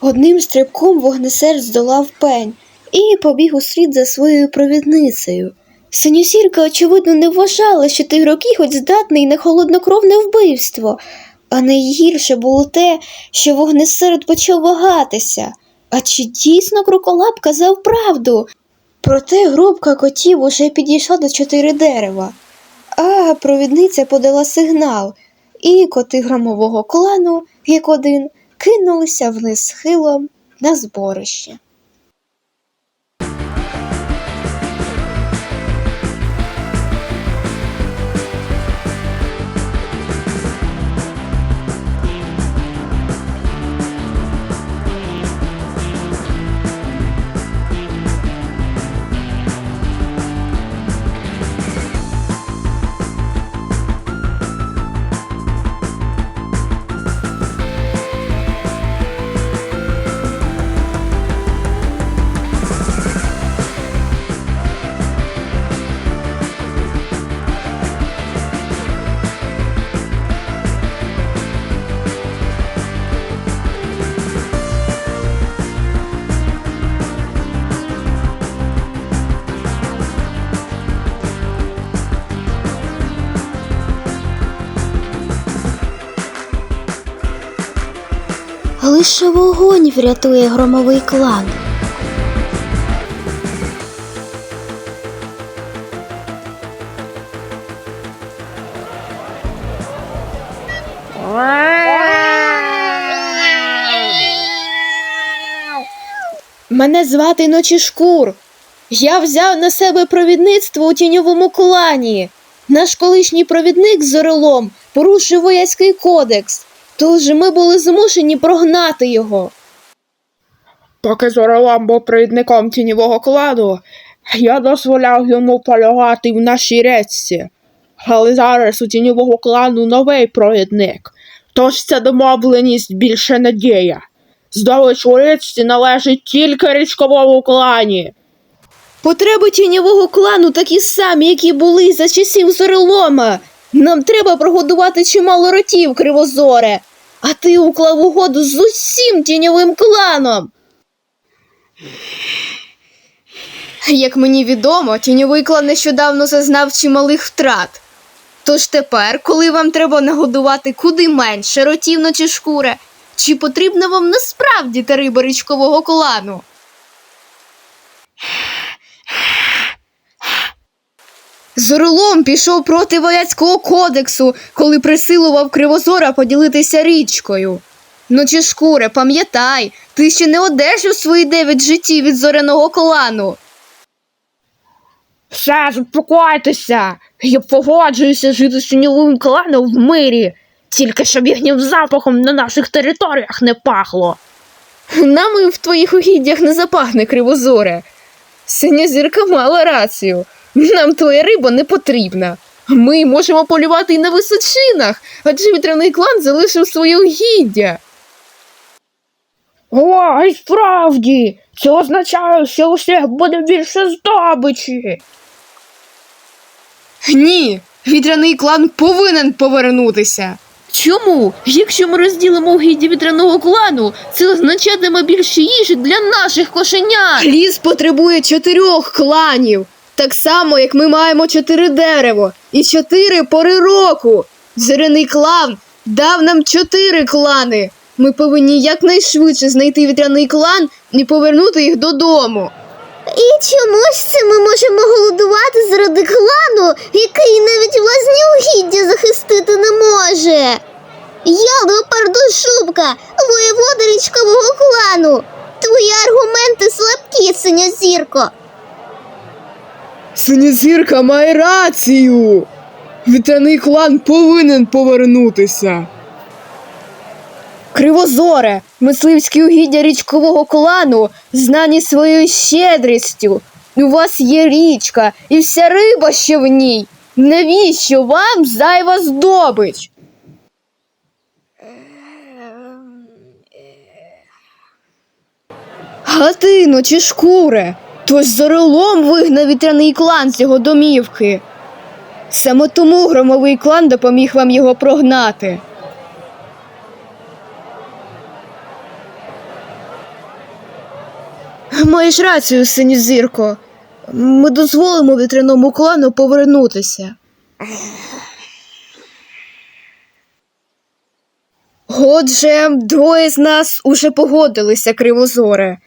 Одним стрибком вогнесер здолав пень і побіг у слід за своєю провідницею. Синьосірка, очевидно, не вважала, що тигрокі хоч здатний на холоднокровне вбивство, а найгірше було те, що вогнесерд почав вагатися. А чи дійсно кроколап казав правду? Проте групка котів уже підійшла до чотири дерева, а провідниця подала сигнал, і коти громового клану, як один, кинулися вниз схилом на зборище. Лише вогонь врятує громовий клан. Мене звати Ночішкур. Я взяв на себе провідництво у тіньовому клані. Наш колишній провідник з орелом порушив вояцький кодекс, тож ми були змушені прогнати його. Поки Зорелам був провідником тіньового кладу, я дозволяв йому полягати в нашій речці. Але зараз у тіньового клану новий провідник, тож ця домовленість більше не діє. Здобич у річці належить тільки річковому клані. Потреби тіньового клану такі самі, які були за часів зорелома. Нам треба прогодувати чимало ротів, кривозоре. А ти уклав угоду з усім тіньовим кланом. Як мені відомо, тіньовий клан нещодавно зазнав чималих втрат. Тож тепер, коли вам треба нагодувати куди менше ротів чи шкури, чи потрібна вам насправді та річкового клану? Зоролом пішов проти вояцького кодексу, коли присилував кривозора поділитися річкою. Ну чи шкуре, пам'ятай, ти ще не одержав свої дев'ять життів від зоряного клану. Все, заспокойтеся. Я погоджуюся жити з тіньовим кланом в мирі, тільки щоб їхнім запахом на наших територіях не пахло. Нам і в твоїх угіддях не запахне кривозоре. Синя зірка мала рацію. Нам твоя риба не потрібна. Ми можемо полювати і на височинах, адже вітряний клан залишив своє угіддя. О, і справді, це означає, що у всіх буде більше здобичі. Ні, вітряний клан повинен повернутися. Чому? Якщо ми розділимо угіддя вітряного клану, це означатиме більше їжі для наших кошенят. Ліс потребує чотирьох кланів, так само, як ми маємо чотири дерево і чотири пори року. Зоряний клан дав нам чотири клани. Ми повинні якнайшвидше знайти вітряний клан і повернути їх додому. І чому ж це ми можемо голодувати заради клану, який навіть власні угіддя захистити не може? Я Леопардошубка, воєвода річкового клану. Твої аргументи слабкі, синьозірко. Синєзірка має рацію. Вітряний клан повинен повернутися. Кривозоре, мисливські угіддя річкового клану знані своєю щедрістю. У вас є річка і вся риба ще в ній. Навіщо вам зайва здобич? Гатино чи шкуре, тож зорелом вигнав вітряний клан з його домівки. Саме тому громовий клан допоміг вам його прогнати. Маєш рацію, синьозірко. Ми дозволимо вітряному клану повернутися. Отже, двоє з нас уже погодилися, кривозоре.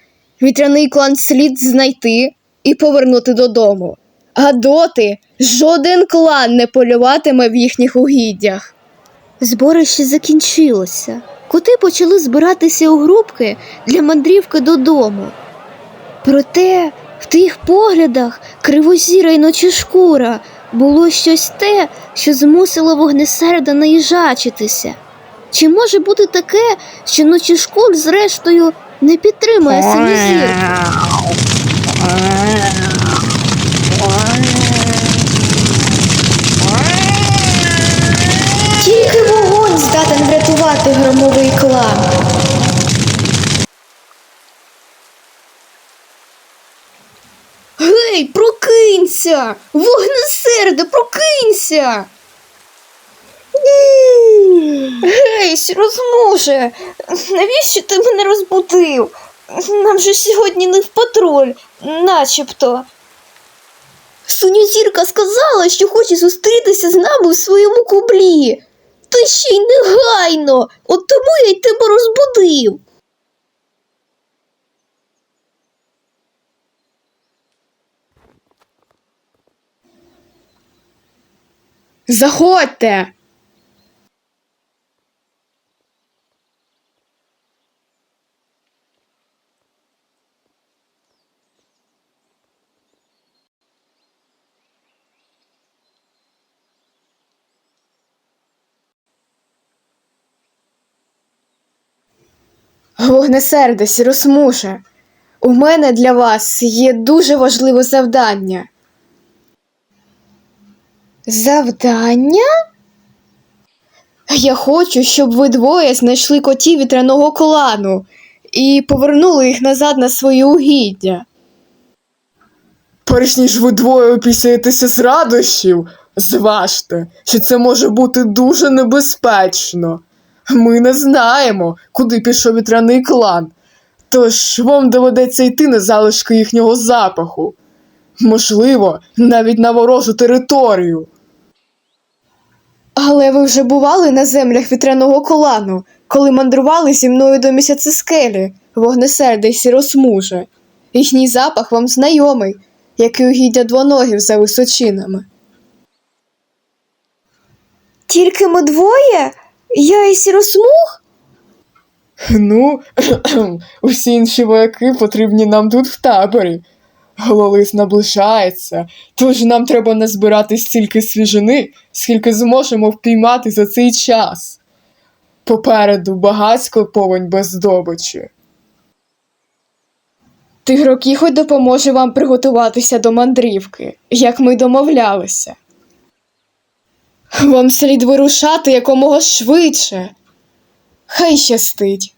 Вітряний клан слід знайти і повернути додому. А доти жоден клан не полюватиме в їхніх угіддях. Зборище закінчилося. Коти почали збиратися у групки для мандрівки додому. Проте в тих поглядах кривозіра й ночішкура було щось те, що змусило вогнесерда наїжачитися. Чи може бути таке, що ночішкур, зрештою, не підтримує синьозірку? Тільки вогонь здатен врятувати громовий клан. Гей, прокинься! Вогнесерде, прокинься! Гей, розмуже, навіщо ти мене розбудив? Нам же сьогодні не в патруль, начебто. Сонязірка сказала, що хоче зустрітися з нами в своєму кублі. Та ще й негайно, от тому я й тебе розбудив. Заходьте. Вогнесерде, сіросмуше, у мене для вас є дуже важливе завдання. Завдання? Я хочу, щоб ви двоє знайшли котів вітряного клану і повернули їх назад на свої угіддя. Перш ніж ви двоє опісяєтеся з радощів, зважте, що це може бути дуже небезпечно. Ми не знаємо, куди пішов вітряний клан, тож вам доведеться йти на залишки їхнього запаху. Можливо, навіть на ворожу територію. Але ви вже бували на землях вітряного клану, коли мандрували зі мною до місяцескелі, вогнесерде й сіросмуже. Їхній запах вам знайомий, як і угіддя двоногів за височинами. Тільки ми двоє? Я і сіросмуг? Ну, усі інші вояки потрібні нам тут в таборі. Гололис наближається, тож нам треба назбирати стільки свіжини, скільки зможемо впіймати за цей час. Попереду багатько повень без здобичі. Тигрокіхоть допоможе вам приготуватися до мандрівки, як ми домовлялися. Вам слід вирушати якомога швидше. Хай щастить.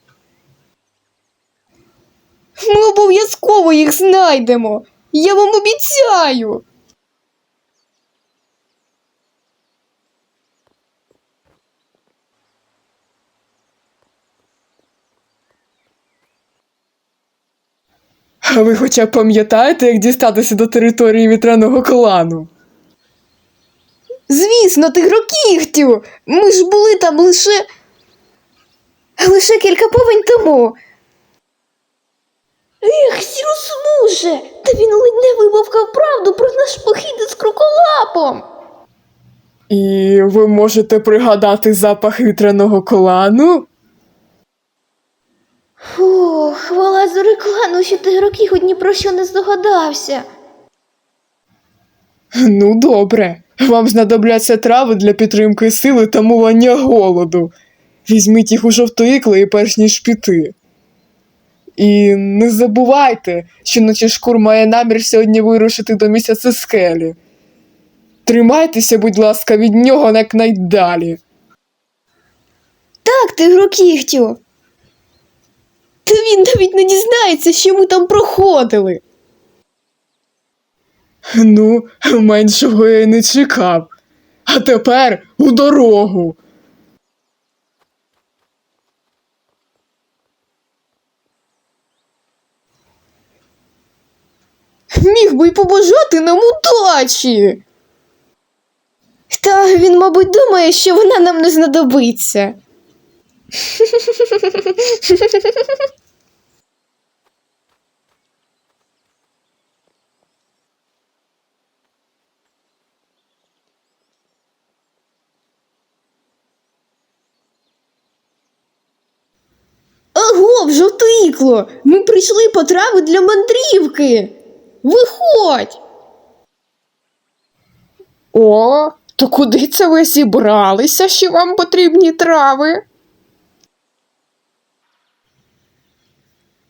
Ми обов'язково їх знайдемо. Я вам обіцяю. А ви хоча б пам'ятаєте, як дістатися до території вітряного клану? Звісно, тигрокігтю. Ми ж були там лише. лише кілька повень тому. Ех, сіросмуже, та він ледь не вибавкав правду про наш похід із кроколапом. І ви можете пригадати запах вітряного клану? Фу, хвала за рекламу, що тигрокіготь ні про що не здогадався. Ну, добре. Вам знадобляться трави для підтримки сили та мування голоду. Візьміть їх у жовтоїклої перш ніж піти. І не забувайте, що ночішкур має намір сьогодні вирушити до місяця скелі. Тримайтеся, будь ласка, від нього якнайдалі. Так, ти тигрокігтю. Та він навіть не дізнається, що ми там проходили. Ну, меншого я й не чекав. А тепер у дорогу. Міг би й побажати нам удачі. Та він, мабуть, думає, що вона нам не знадобиться. Жовтикло! Ми прийшли по трави для мандрівки. Виходь! О, то куди це ви зібралися, що вам потрібні трави?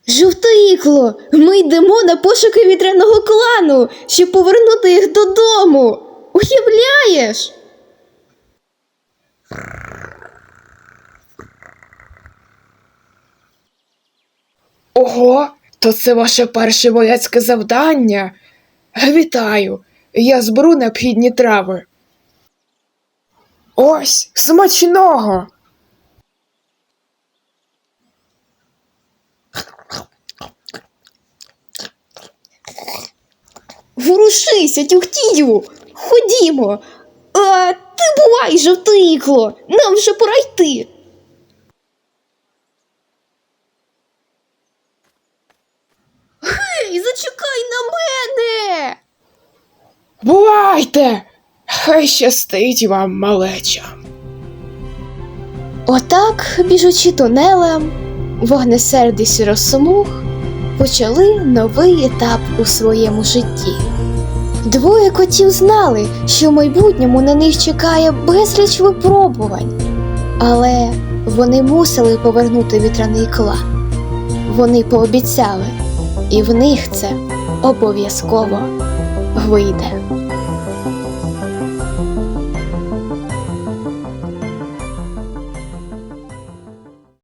Жовтоїкло, ми йдемо на пошуки вітряного клану, щоб повернути їх додому. Уявляєш? Ого, то це ваше перше вояцьке завдання. Вітаю, я зберу необхідні трави. Ось, смачного. Ворушися, тюхтію. Ходімо. А ти бувай, жовтоїкло, нам вже пора йти. Гей, зачекай на мене. Бувайте! Хай щастить вам, малеча. Отак, біжучи тунелем, вогнесердий сіросомух почали новий етап у своєму житті. Двоє котів знали, що в майбутньому на них чекає безліч випробувань, але вони мусили повернути вітряний клан. Вони пообіцяли, і в них це обов'язково вийде.